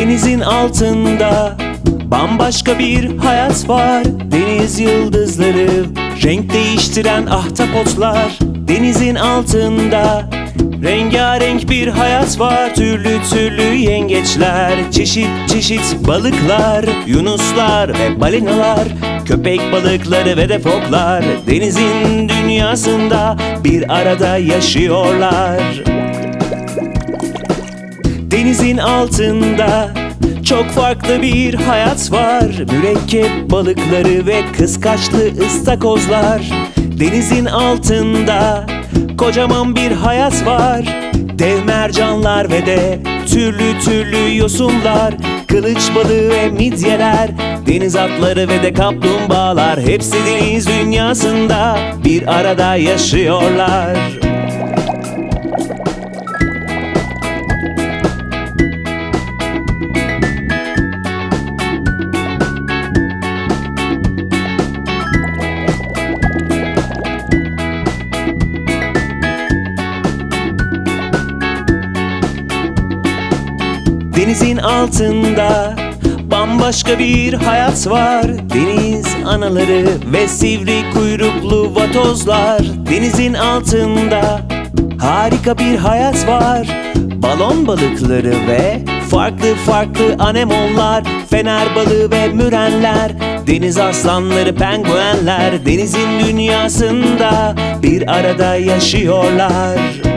Denizin altında bambaşka bir hayat var. Deniz yıldızları renk değiştiren ahtapotlar Denizin altında. Rengarenk bir hayat var Türlü türlü yengeçler çeşit çeşit balıklar Yunuslar ve balinalar Köpek balıkları ve de foklar Denizin dünyasında bir arada yaşıyorlar Denizin altında çok farklı bir hayat var. Mürekkep balıkları ve kıskaçlı ıstakozlar Denizin altında kocaman bir hayat var. Dev mercanlar ve de türlü türlü yosunlar Kılıç balığı ve midyeler Deniz atları ve de kaplumbağalar. Hepsi deniz dünyasında bir arada yaşıyorlar Denizin altında bambaşka bir hayat var. Deniz anaları ve sivri kuyruklu vatozlar Denizin altında harika bir hayat var. Balon balıkları ve farklı farklı anemonlar Fener balığı ve mürenler Deniz aslanları penguenler Denizin dünyasında bir arada yaşıyorlar